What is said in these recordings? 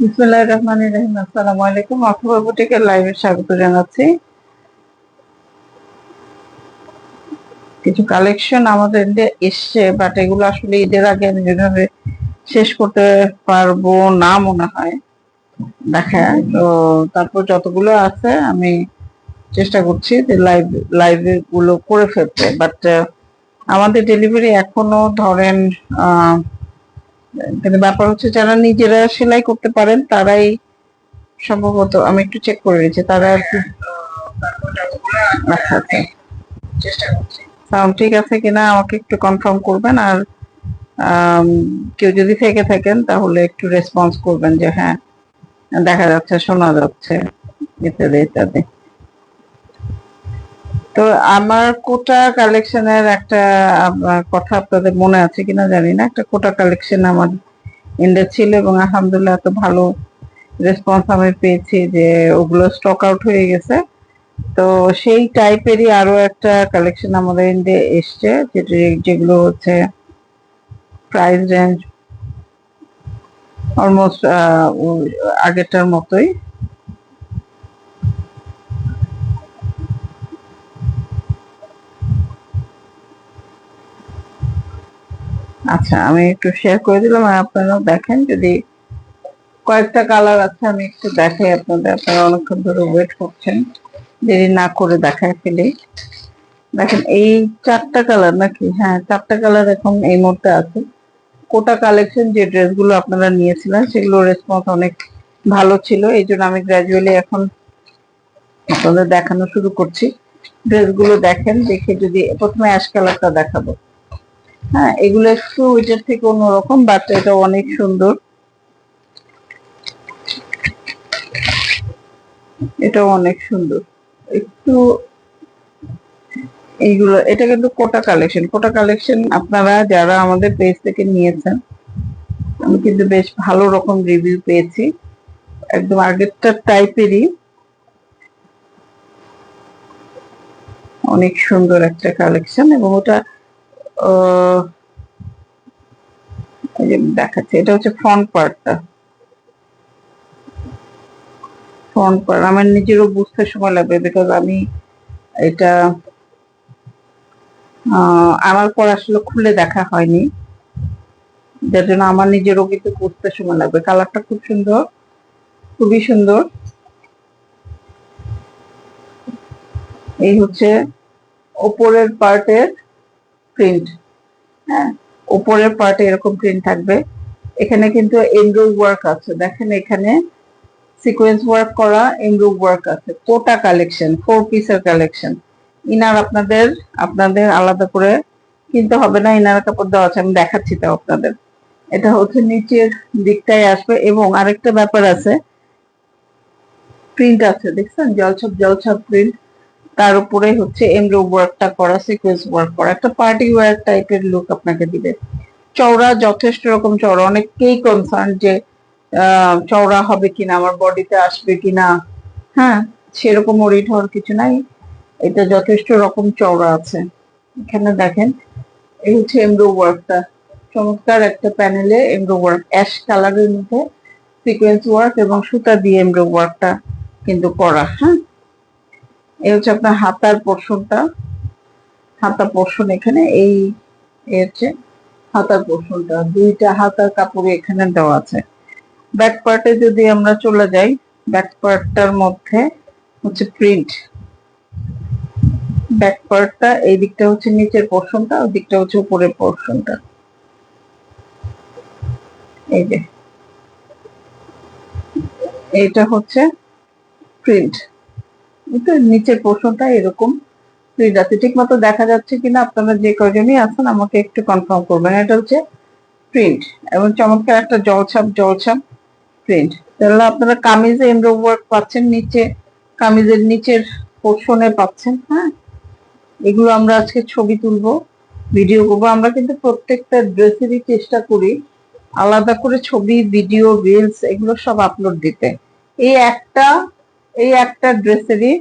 বিসমুল্লাহ রহমান রহিম। আসসালামু আলাইকুম। অথবা বুটিকের লাইভে স্বাগত জানাচ্ছি। কিছু কালেকশন আমাদের এসছে বাট এগুলো আসলে ঈদের আগে আমি যেভাবে শেষ করতে পারব না মনে হয়। দেখা তো তারপর যতগুলো আছে, আমি চেষ্টা করছি যে লাইভ লাইভে গুলো করে ফেলতে। বাট আমাদের ডেলিভারি এখনও ধরেন, আহ ব্যাপার হচ্ছে যারা নিজেরা সেলাই করতে পারেন তারাই সম্ভবত আমি একটু চেক করে নিয়েছি তারা আর কি আচ্ছা আচ্ছা। সাউন্ড ঠিক আছে কিনা আমাকে একটু কনফার্ম করবেন আর কেউ যদি থেকে থাকেন তাহলে একটু রেসপন্স করবেন যে হ্যাঁ দেখা যাচ্ছে শোনা যাচ্ছে ইত্যাদি ইত্যাদি। তো আমার কোটা কালেকশনের একটা কথা আপনাদের মনে আছে কিনা জানি না। একটা কোটা কালেকশন আমার ইন্ডে ছিল এবং আলহামদুলিল্লাহ এত ভালো রেসপন্স আমি পেয়েছি যে ওগুলো স্টক আউট হয়ে গেছে। তো সেই টাইপেরই আরও একটা কালেকশন আমাদের ইন্ডে এসছে যেগুলো হচ্ছে প্রাইস রেঞ্জ অলমোস্ট আগেরটার মতোই। আচ্ছা আমি একটু শেয়ার করে দিলাম আর আপনারাও দেখেন। যদি কয়েকটা কালার আছে, আমি একটু দেখাই আপনাদের। আপনারা অনেকক্ষণ ধরে ওয়েট করছেন। দেরি না করে দেখায় ফেলি। দেখেন, এই চারটা কালার নাকি? হ্যাঁ চারটা কালার এখন এই মুহূর্তে আছে। কোটা কালেকশন যে ড্রেসগুলো আপনারা নিয়েছিলেন, সেগুলো রেসপন্স অনেক ভালো ছিল। এই জন্য আমি গ্রাজুয়ালি এখন আপনাদের দেখানো শুরু করছি। ড্রেসগুলো দেখেন, দেখে যদি প্রথমে অ্যাশ কালারটা দেখাবো। হ্যাঁ এগুলো একটু ওইটার থেকে অন্যরকম বাট এটা অনেক সুন্দর। এটা অনেক সুন্দর। একটু এইগুলো, এটা কিন্তু কোটা কালেকশন কোটা কালেকশন আপনারা যারা আমাদের পেজ থেকে নিয়েছেন, আমি কিন্তু বেশ ভালো রকম রিভিউ পেয়েছি। একদম আগেরটা টাইপেরই অনেক সুন্দর একটা কালেকশন এবং ওটা দেখাচ্ছে, এটা হচ্ছে ফ্রন্ট পার্টটা ফ্রন্ট পার্ট আমার নিজেরও বুঝতে সময় লাগবে বিকজ আমি এটা আমার পর আসলে খুলে দেখা হয়নি। যার জন্য আমার নিজেরও কিন্তু বুঝতে সময় লাগবে। কালারটা খুব সুন্দর, খুবই সুন্দর। এই হচ্ছে ওপরের পার্টের প্রিন্ট হ্যাঁ? ওপরের পার্টে এরকম প্রিন্ট থাকবে। এখানে কিন্তু এমব্রো ওয়ার্ক আছে। দেখেন এখানে সিকোয়েন্স ওয়ার্ক করা এমব্রো ওয়ার্ক আছে। কোটা কালেকশন ফোর পিসের কালেকশন ইনার আপনাদের আপনাদের আলাদা করে কিনতে হবে না, ইনার কাপড় দেওয়া আছে। আমি দেখাচ্ছি তাও আপনাদের। এটা হচ্ছে নিচের দিকটাই আসবে এবং আরেকটা ব্যাপার আছে। প্রিন্ট আছে, দেখছেন? জলছপ জলছপ প্রিন্ট তার উপরে হচ্ছে এমব্রো ওয়ার্কটা করা, সিকোয়েন্স ওয়ার্ক করা, একটা পার্টি ওয়ার টাইপের লুক আপনাকে দিবে। চওড়া যথেষ্ট রকম চওড়া অনেকেই কনসার্ন যে চওড়া হবে কিনা, আমার বডিতে আসবে কিনা। হ্যাঁ সেরকম ওরিট হওয়ার কিছু নাই, এটা যথেষ্ট রকম চওড়া আছে। এখানে দেখেন, এই হচ্ছে এমব্রো ওয়ার্কটা। চমৎকার একটা প্যানেলে এমব্রো ওয়ার্ক, অ্যাশ কালারের মধ্যে সিকোয়েন্স ওয়ার্ক এবং সুতা দিয়ে এমব্রো ওয়ার্কটা কিন্তু করা হ্যাঁ। এই হচ্ছে আপনার হাতার পোর্শনটা হাতা পোর্শন এখানে, এই হচ্ছে হাতার পোর্শনটা দুইটা হাতার কাপড় এখানে দেওয়া আছে। ব্যাক পার্টে যদি আমরা চলে যাই ব্যাক পার্টটার মধ্যে হচ্ছে প্রিন্ট ব্যাক পার্টটা এই দিকটা হচ্ছে নিচের পোর্শনটা ওই দিকটা হচ্ছে উপরের পোর্শনটা এই যে। এইটা হচ্ছে প্রিন্ট তো নিচের পোর্শনটা এরকম। আছে ঠিক মতো দেখা যাচ্ছে কিনা, আপনারা যে কয়জনই আছেন, আমাকে একটু কনফার্ম করবেন। এটা হচ্ছে প্রিন্ট এবং চমৎকার একটা জলছাপ জলছাপ প্রিন্ট তাহলে আপনারা কামিজে এমব্রো ওয়ার্ক পাচ্ছেন নিচে, কামিজের নিচের পোর্শনে পাচ্ছেন হ্যাঁ? এগুলো আমরা আজকে ছবি তুলবো ভিডিও করব। আমরা কিন্তু প্রত্যেকটা ড্রেসেরই চেষ্টা করি আলাদা করে ছবি ভিডিও রিলস এগুলো সব আপলোড দিতে। এই একটা এই একটা ড্রেসেরই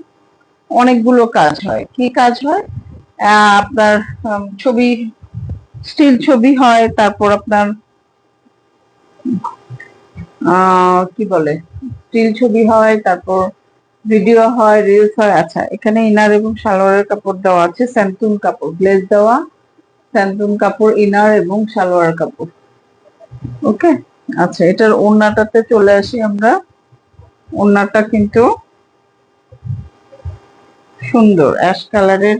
অনেকগুলো কাজ হয়। কি কাজ হয়? আপনার ছবি, স্টিল ছবি হয়, তারপর আপনার কি বলে? স্টিল ছবি হয়, তারপর ভিডিও হয় রিলস হয়। আচ্ছা এখানে ইনার এবং সালোয়ারের কাপড় দেওয়া আছে স্যান্টুন কাপড় গ্লেজ দেওয়া স্যান্টুন কাপড়, ইনার এবং সালোয়ার কাপড়। ওকে আচ্ছা এটার ওড়নাটাতে চলে আসি আমরা। ওড়নাটা কিন্তু সুন্দর অ্যাশ কালারের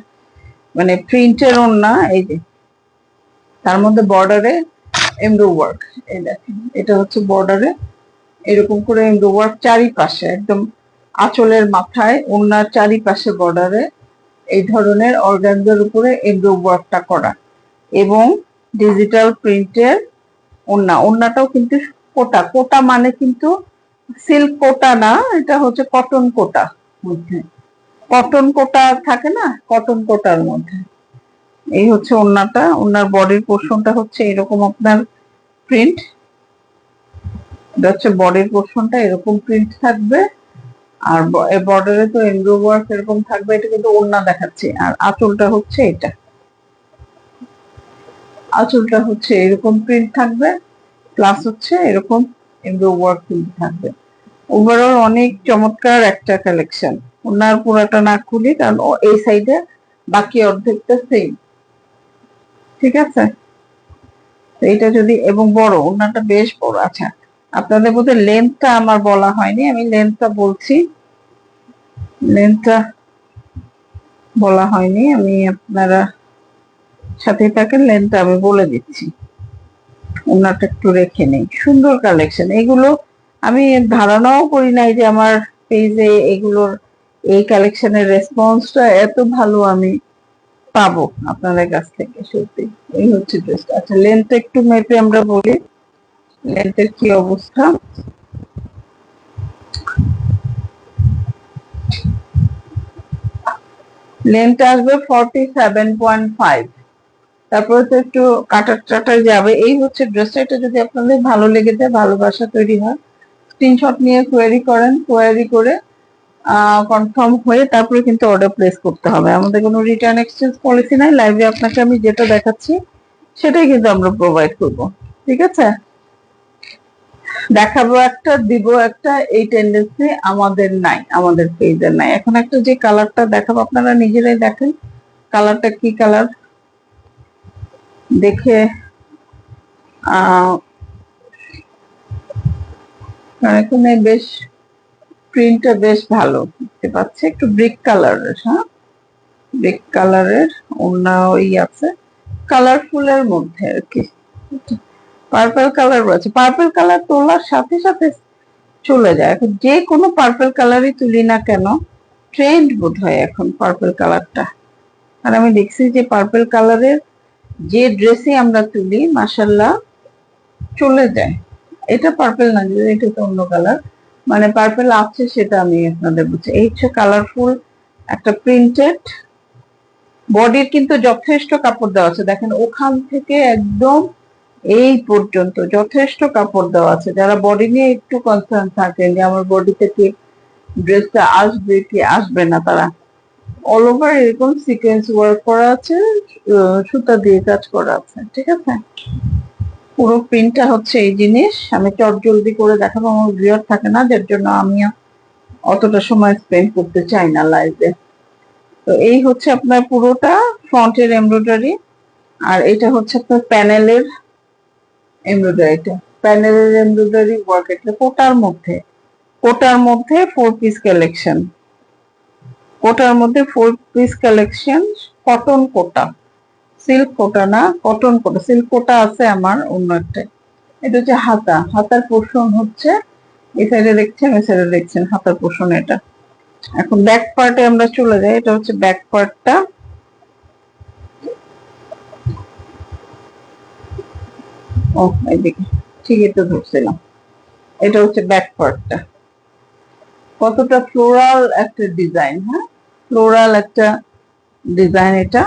মানে প্রিন্টের ওড়না, এই যে। তার মধ্যে বর্ডারে এমব্রো ওয়ার্ক, এই দেখেন, এটা হচ্ছে বর্ডারে এরকম করে এমব্রো ওয়ার্ক চারিপাশে, একদম আঁচলের মাথায়, ওড়নার চারিপাশে বর্ডারে এই ধরনের অর্গানদের উপরে এমব্রো ওয়ার্কটা করা। এবং ডিজিটাল প্রিন্টের ওড়না, ওড়নাটাও কিন্তু কোটা কোটা মানে কিন্তু সিল্ক কোটা না, এটা হচ্ছে কটন কোটা মধ্যে। কটন কোটা থাকে না? কটন কোটার মধ্যে। এই হচ্ছে ওড়নাটা ওনার বডির পোর্শনটা হচ্ছে এরকম আপনার প্রিন্ট এটা হচ্ছে বডির পোর্শনটা এরকম প্রিন্ট থাকবে। আর বর্ডারে তো এমব্রো ওয়ার্ক এরকম থাকবে, এটা কিন্তু ওড়না দেখাচ্ছে। আর আঁচলটা হচ্ছে এটা। আঁচলটা হচ্ছে এরকম প্রিন্ট থাকবে প্লাস হচ্ছে এরকম এমব্রো ওয়ার্ক কিন্তু থাকবে। ওভারঅল অনেক চমৎকার একটা কালেকশন ওনার পুরাটা না খুলি, কারণ এই সাইডে বাকি অর্ধেকটা সেম ঠিক আছে? এটা যদি, এবং বড় ওনাটা বেশ বড়। আচ্ছা আপনাদের মধ্যে লেন্থটা আমার বলা হয়নি, আমি লেন্থটা বলছি। লেন্থটা বলা হয়নি, আমি আপনারা সাথে থাকেন লেন্থটা আমি বলে দিচ্ছি। ওনাটা একটু রেখে নেই। সুন্দর কালেকশন এগুলো আমি ধারণাও করি নাই যে আমার পেজে এগুলোর এই কালেকশনের রেসপন্সটা এত ভালো আমি পাবো আপনাদের কাছ থেকে, সত্যি। এই হচ্ছে ড্রেসটা আচ্ছা লেন্থ একটু মেপে আমরা বলি। লেন্থের কি অবস্থা? লেন্থ আসবে ফর্টি সেভেন পয়েন্ট ফাইভ তারপরে তো একটু কাটার টাটার যাবে। এই হচ্ছে ড্রেসটা এটা যদি আপনাদের ভালো লেগে যায় ভালোবাসা তৈরি হয় স্ক্রিনশট নিয়ে কোয়ারি করেন কোয়ারি করে কনফার্ম হয়ে তারপরে কিন্তু অর্ডার প্লেস করতে হবে। আমাদের কোনো রিটার্ন এক্সচেঞ্জ পলিসি নাই লাইভে আপনাকে আমি যেটা দেখাচ্ছি, সেটাই কিন্তু আমরা প্রোভাইড করব। ঠিক আছে? দেখাবো একটা, দিব একটা, এই টেন্ডেন্সি আমাদের নাই, আমাদের পেজের নাই। এখন একটা যে কালারটা দেখাবো, আপনারা নিজেরাই দেখেন কালারটা কি কালার দেখে এখানে বেশ প্রিন্টটা বেশ ভালো, দেখতে পাচ্ছি। একটু ব্রিক কালারের হ্যাঁ? ব্রিক কালারের অন্য ওই আছে। কালারফুলের মধ্যে আর কি। পার্পল কালার আছে পার্পল কালার তোলার সাথে সাথে চলে যায়। এখন যে কোনো পার্পল কালারই তুলি না কেন ট্রেন্ড বোধ হয় এখন পার্পল কালারটা আর আমি দেখছি যে পার্পল কালারের যে ড্রেসই আমরা তুলি মাসাল্লাহ চলে যায়। এটা পার্পেল না এটা তো অন্য কালার মানে পার্পেল আছে সেটা আমি আপনাদের বলছি। এই হচ্ছে কালারফুল একটা প্রিন্টেড বডির কিন্তু যথেষ্ট কাপড় দেওয়া আছে। দেখেন, ওখান থেকে একদম এই পর্যন্ত যথেষ্ট কাপড় দেওয়া আছে। যারা বডি নিয়ে একটু কনসার্ন থাকেন যে আমার বডিতে কি ড্রেসটা আসবে কি আসবে না, তারা অল ওভার এরকম সিকোয়েন্স ওয়ার্ক করা আছে সুতা দিয়ে কাজ করা আছে। ঠিক আছে? পুরো প্রিন্টটা হচ্ছে এই জিনিস। আমি চট জলদি করে দেখাবো, আমার ভিউয়ার থাকে না, যার জন্য আমি অতটা সময় স্পেন্ড করতে চাই না লাইভে তো এই হচ্ছে আপনার পুরোটা ফ্রন্টের এমব্রয়ডারি আর এটা হচ্ছে আপনার প্যানেলের এমব্রয়ডারিটা প্যানেলের এমব্রয়ডারি ওয়ার্ক এটা কোটার মধ্যে। কোটার মধ্যে ফোর পিস কালেকশন কোটার মধ্যে four piece collection cotton Kota. Silk Kota না, কটন কোটা, সিল্ক কোটা আছে আমার অন্য একটা। এটা হচ্ছে হাতা, হাতার পোর্শন হচ্ছে, এই সাইডে দেখছেন এই সাইডে দেখছেন, হাতার পোর্শন এটা। এখন ব্যাক পার্টে আমরা চলে যাই, এটা হচ্ছে ব্যাক পার্টটা ও এদিকে ঠিকই তো ধরছিলাম। এটা হচ্ছে ব্যাক পার্টটা কতটা ফ্লোরাল একটা ডিজাইন হ্যাঁ? ফ্লোরাল একটা ডিজাইন এটা।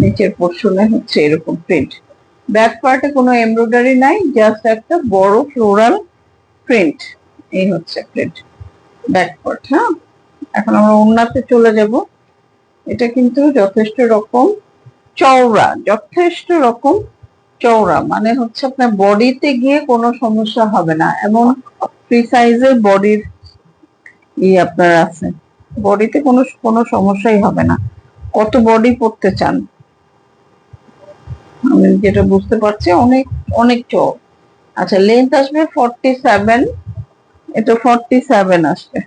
নিচের পোর্শনে হচ্ছে এরকম প্রিন্ট ব্যাক পার্টে কোনো এমব্রয়ডারি নাই জাস্ট একটা বড় ফ্লোরাল প্রিন্ট এই হচ্ছে প্রিন্ট ব্যাক পার্ট হ্যাঁ? এখন আমরা ওন্নাতে চলে যাব। এটা কিন্তু যথেষ্ট রকম চওড়া, যথেষ্ট রকম চওড়া। মানে হচ্ছে আপনার বডিতে গিয়ে কোনো সমস্যা হবে না। এমন ফ্রি সাইজের বডির ই আপনার আছে। বডিতে কোনো কোনো সমস্যাই হবে না। কত বডি পড়তে চান? আমি যেটা বুঝতে পারছি, অনেক অনেক চওড় আচ্ছা লেন্থ আসবে ফর্টি সেভেন এটা ফর্টি সেভেন আসবে।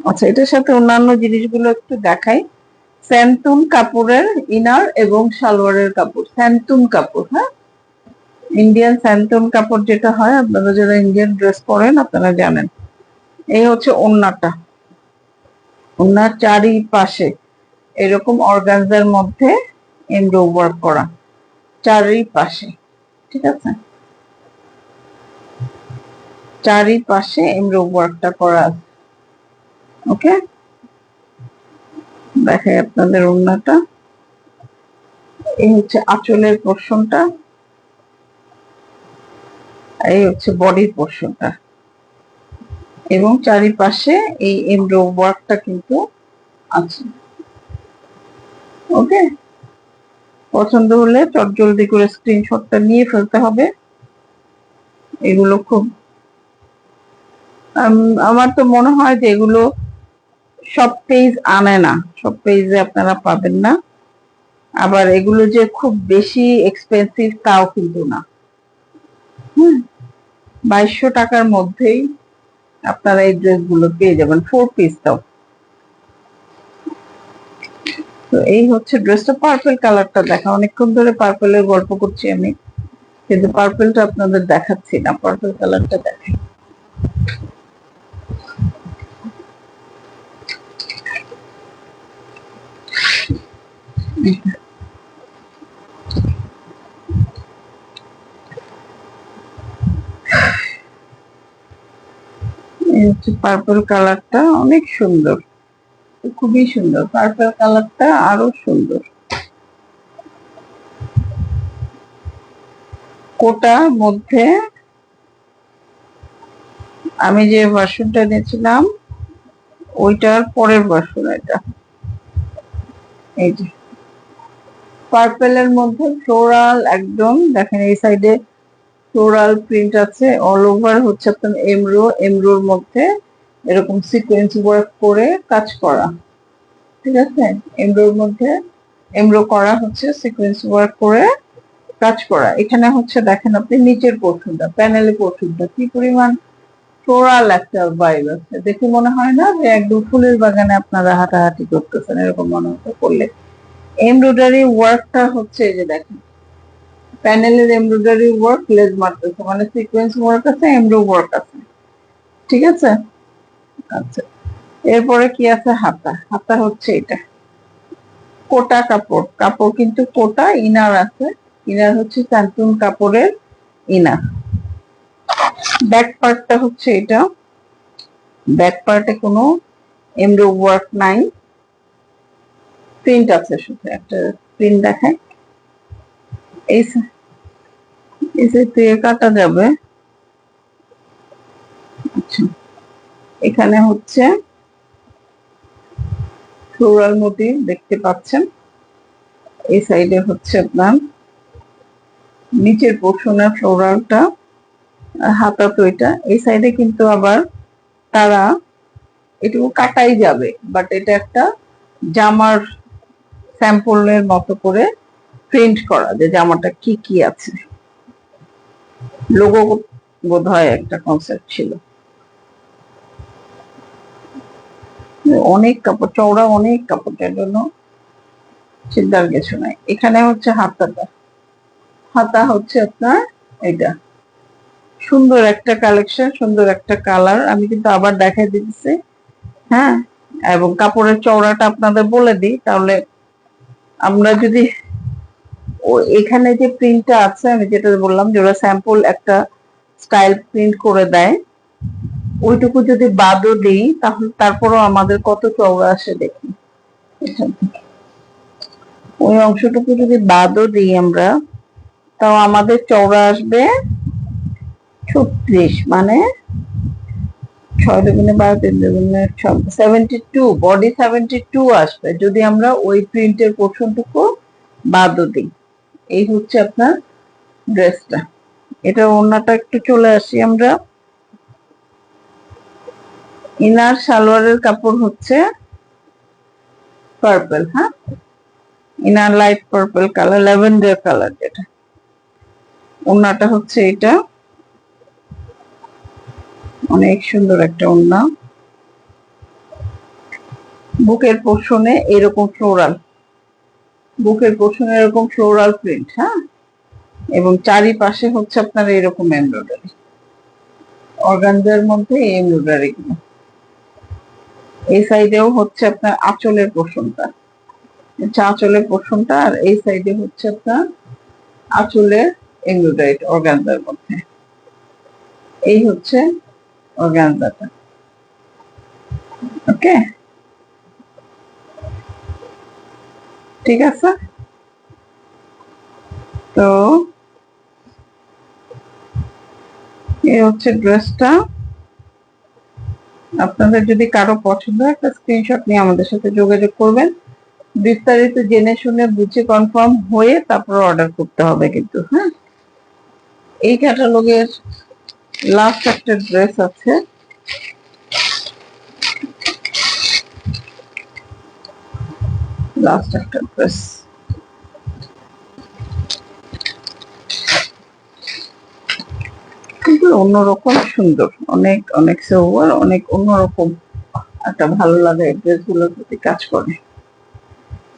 আচ্ছা এটার সাথে অন্যান্য জিনিসগুলো একটু দেখাই। স্যান্তুন কাপড়ের ইনার এবং সালোয়ারের কাপড়। স্যান্তুন কাপড় হ্যাঁ? ইন্ডিয়ান স্যান্তুন কাপড় যেটা হয়, আপনারা যারা ইন্ডিয়ান ড্রেস পরেন, আপনারা জানেন। এই হচ্ছে ওন্নাটা। ওন্নার চারিপাশে এরকম অর্গানজার মধ্যে এমব্রো ওয়ার্ক করা। চারিপাশে, ঠিক আছে? চারিপাশে এমব্রো ওয়ার্কটা করা আছে। ওকে? দেখাই আপনাদের ওড়নাটা। এই হচ্ছে আঁচলের পোর্শনটা। এই হচ্ছে বডির পোর্শনটা। এবং চারিপাশে এই এমব্রো ওয়ার্কটা কিন্তু আছে। ওকে? পছন্দ হলে চটজলদি করে স্ক্রিনশটটা নিয়ে ফেলতে হবে। এগুলো খুব আম- আমার তো মনে হয় যে এগুলো সব পেজ আনে না, সব পেজে আপনারা পাবেন না। আবার এগুলো যে খুব বেশি এক্সপেন্সিভ তাও কিন্তু না। হুম, বাইশশো টাকার মধ্যেই আপনারা এই ড্রেসগুলো পেয়ে যাবেন ফোর পিস তাও তো এই হচ্ছে ড্রেসটা পার্পল কালারটা দেখা। অনেকক্ষণ ধরে পার্পলের গল্প করছি আমি। কিন্তু পার্পলটা আপনাদের দেখাচ্ছি না পার্পল কালারটা এই হচ্ছে পার্পল কালারটা অনেক সুন্দর। খুবই সুন্দর। পার্পল কালারটা আরও সুন্দর। কোটার মধ্যে আমি যে ভার্সনটা নিয়েছিলাম ওইটার পরের ভার্সন এটা। এই যে। পার্পেলের মধ্যে ফ্লোরাল একদম, দেখেন এই সাইডে ফ্লোরাল প্রিন্ট আছে অল ওভার হচ্ছে আপনার এমরো, এমরোর মধ্যে এরকম সিকোয়েন্স ওয়ার্ক করে কাজ করা। ঠিক আছে? এমরোর মধ্যে এমরো করা হচ্ছে সিকোয়েন্স ওয়ার্ক করে কাজ করা। এখানে হচ্ছে দেখেন আপনি নিচের পোর্শনটা প্যানেলে পোর্শনটা কি পরিমাণ? ফ্লোরাল একটা ভাইব আছে। দেখে মনে হয় না যে একদম ফুলের বাগানে আপনারা হাঁটাহাঁটি করতেছেন, এরকম মনে হতো করলে। এমব্রয়ডারি ওয়ার্কটা হচ্ছে এই যে দেখেন। প্যানেলের এমব্রয়ডারি ওয়ার্ক লেজ মারতেছে মানে সিকোয়েন্স ওয়ার্ক আছে এমব্রো ওয়ার্ক আছে। ঠিক আছে? আচ্ছা এরপরে কি আছে? হাতা। হাতা হচ্ছে এটা। কোটা কাপড়। কাপড় কিন্তু কোটা, ইনার আছে। ইনার হচ্ছে স্যান্টুন কাপড়ের ইনার। ব্যাক পার্টটা হচ্ছে এটা। ব্যাক পার্টে কোনো এমব্রো ওয়ার্ক নাই। প্রিন্ট আছে শুধু একটা প্রিন্ট দেখায়। এই এই সাইড কাটা যাবে। আচ্ছা। এখানে হচ্ছে ফ্লোরাল মোটিভ দেখতে পাচ্ছেন। এই সাইডে হচ্ছে আপনার নিচের পোর্শনের ফ্লোরালটা হাতা তো এটা এই সাইডে কিন্তু আবার তারা এটুকু কাটাই যাবে বাট এটা একটা জামার স্যাম্পলের মতো করে প্রিন্ট করা যে জামাটা কি কি আছে। লোগো বোধ হয় একটা কনসেপ্ট ছিল। অনেক কাপড়, চওড়া অনেক কাপড়ের জন্য চিন্তার কিছু নাই। এখানে হচ্ছে হাতাটা। হাতা হচ্ছে আপনার এটা সুন্দর একটা কালেকশন সুন্দর একটা কালার আমি কিন্তু আবার দেখাই দিতেছি। হ্যাঁ? এবং কাপড়ের চওড়াটা আপনাদের বলে দিই। তাহলে আমরা যদি ও এখানে যে প্রিন্টটা আছে, আমি যেটা বললাম যে ওরা স্যাম্পল একটা স্টাইল প্রিন্ট করে দেয়। ওইটুকু যদি বাদও দিই, তাহলে তারপরও আমাদের কত চওড়া আসে দেখি ওই অংশটুকু যদি বাদও দিই আমরা, তাও আমাদের চওড়া আসবে ছত্রিশ মানে ছয় দুগুণে বারো, তিন দুগুণে seventy two body seventy two আসবে। যদি আমরা ওই প্রিন্টের পোর্শনটুকু বাদও দিই, এই হচ্ছে আপনার ড্রেসটা এটা ওড়নাটা একটু চলে আসি আমরা। ইনার সালোয়ারের কাপড় হচ্ছে পার্পল হ্যাঁ? Inner light purple colour lavender colour যেটা। ওড়নাটা হচ্ছে এটা। অনেক সুন্দর একটা ওড়না। বুকের পোর্শনে এরকম ফ্লোরাল বুকের পোর্শনে এরকম ফ্লোরাল প্রিন্ট হ্যাঁ? এবং চারিপাশে হচ্ছে আপনার এরকম এমব্রয়ডারি অর্গানজার মধ্যে এমব্রয়ডারি গুলো। এই সাইডেও হচ্ছে আপনার আঁচলের পোর্শনটা হচ্ছে আঁচলের পোর্শনটা আর এই সাইডে হচ্ছে আপনার আঁচলের এমব্রয়ডারি অর্গানজার মধ্যে। এই হচ্ছে অর্গানজাটা ওকে? ঠিক আছে? তো, এই হচ্ছে ড্রেসটা। আপনাদের যদি কারও পছন্দ হয়, একটা স্ক্রিনশট নিয়ে আমাদের সাথে যোগাযোগ করবেন। বিস্তারিত জেনে শুনে বুঝে কনফার্ম হয়ে তারপর অর্ডার করতে হবে কিন্তু হ্যাঁ? এই ক্যাটালগের লাস্ট একটা ড্রেস আছে। লাস্ট একটা ড্রেস কিন্তু অন্যরকম সুন্দর। অনেক অনেক সোবার অনেক অন্যরকম একটা ভালো লাগে ড্রেসগুলোর প্রতি কাজ করে।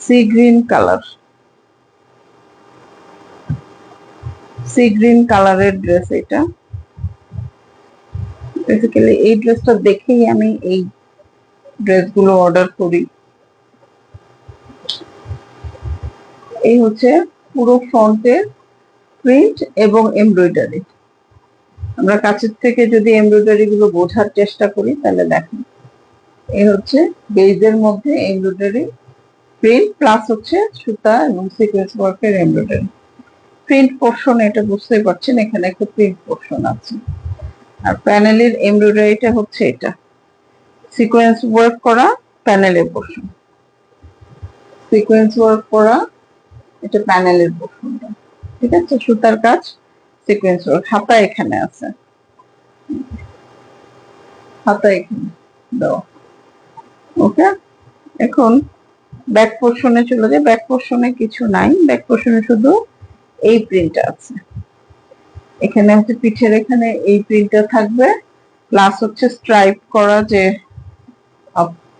Sea green colour sea green কালারের ড্রেস এটা। বেসিক্যালি এই ড্রেসটা দেখেই আমি এই ড্রেসগুলো অর্ডার করি। এই হচ্ছে পুরো ফ্রন্টের প্রিন্ট এবং এমব্রয়ডারি আমরা কাছের থেকে যদি এমব্রয়ডারি গুলো বোঝার চেষ্টা করি, তাহলে দেখেন। এই হচ্ছে বেজের মধ্যে এমব্রয়ডারি প্রিন্ট প্লাস হচ্ছে সুতা এবং সিকোয়েন্স ওয়ার্কের এমব্রয়ডারি প্রিন্ট পোর্শন এটা বুঝতেই পারছেন, এখানে একটা প্রিন্ট পোর্শন আছে। আর প্যানেলের এমব্রয়ডারিটা হচ্ছে এটা। সিকোয়েন্স ওয়ার্ক করা প্যানেলের পোর্শন সিকোয়েন্স ওয়ার্ক করা এটা প্যানেলের পোর্শনটা ঠিক আছে? সুতার কাজ সিকোয়েন্স ওয়ার্ক হাতা এখানে আছে। হাতা এখানে, দাও। ওকে? এখন ব্যাক পোর্শনে চলে যায় ব্যাক পোর্শনে কিছু নাই। ব্যাক পোর্শনে শুধু এই প্রিন্টটা আছে। এখানে হচ্ছে পিঠের এখানে এই প্রিন্টটা থাকবে। প্লাস হচ্ছে স্ট্রাইপ করা যে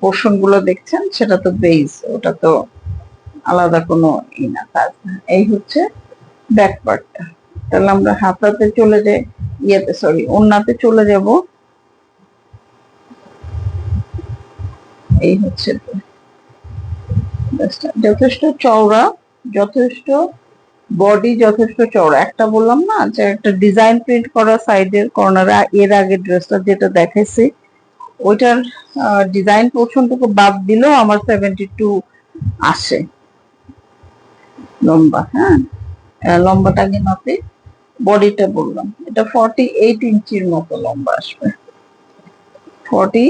পোর্শনগুলো দেখছেন, সেটা তো বেস ওটা তো আলাদা কোনো ই না। কাজ না এই হচ্ছে ব্যাক পার্টটা তাহলে আমরা হাতাতে চলে যাই, ইয়েতে সরি ওন্নাতে চলে যাব। এই হচ্ছে যথেষ্ট চওড়া, যথেষ্ট বডি যথেষ্ট চওড়া। একটা বললাম না যে একটা ডিজাইন প্রিন্ট করা সাইডের কর্নার এর আগে ড্রেসটা যেটা দেখাইছি, ওইটার ডিজাইন পোর্শনটুকু বাদ দিলেও আমার সেভেন্টি টু আসে। লম্বা হ্যাঁ? লম্বাটা মাপে। বডিটা বললাম। এটা ফর্টি এইট ইঞ্চির মতো লম্বা আসবে। ফর্টি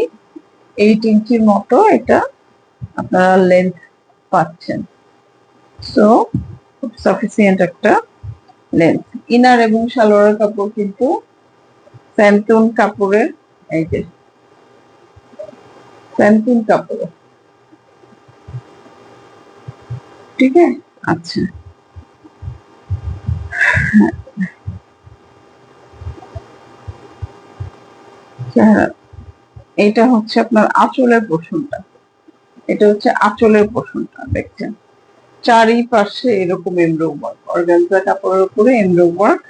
এইট ইঞ্চির মতো এটা আপনারা লেন্থ পাচ্ছেন। সো সাফিসিয়েন্ট একটা লেন্থ ইনার এবং সালোয়ারের কাপড় কিন্তু স্যান্টুন কাপড়ের, এই যে স্যান্টুন কাপড়ের ঠিক আছে? আচ্ছা। এটা হচ্ছে আপনার আঁচলের পোষণটা। এটা হচ্ছে আঁচলের পোষণটা, দেখছেন? চারিপাশে এরকম এমব্রো ওয়ার্ক অর্গানজা কাপড়ের উপরে এমব্রো ওয়ার্ক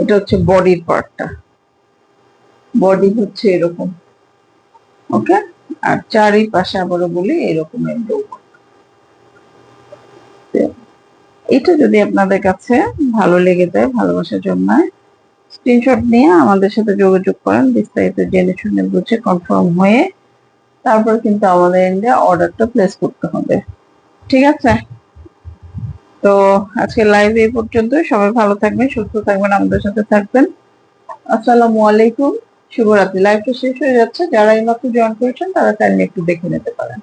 এটা হচ্ছে বডির পার্টটা বডি হচ্ছে এরকম ওকে আর চারিপাশে আবারও বলি, এরকম এমব্রো এটা যদি আপনাদের কাছে ভালো লেগে যায় ভালোবাসা জন্মায় স্ক্রিনশট নিয়ে আমাদের সাথে যোগাযোগ করেন, বিস্তারিত জেনে শুনে বুঝে কনফার্ম হয়ে তারপর কিন্তু আমাদের এন্ডে অর্ডারটা প্লেস করতে হবে। ঠিক আছে? তো আজকে লাইভ এই পর্যন্ত সবাই ভালো থাকবেন, সুস্থ থাকবেন, আমাদের সাথে থাকবেন। আসসালামু আলাইকুম। শুভরাত্রি। লাইভটা শেষ হয়ে যাচ্ছে। যারা এই মাত্র জয়েন করেছেন, তারা চাইলে একটু দেখে নিতে পারেন।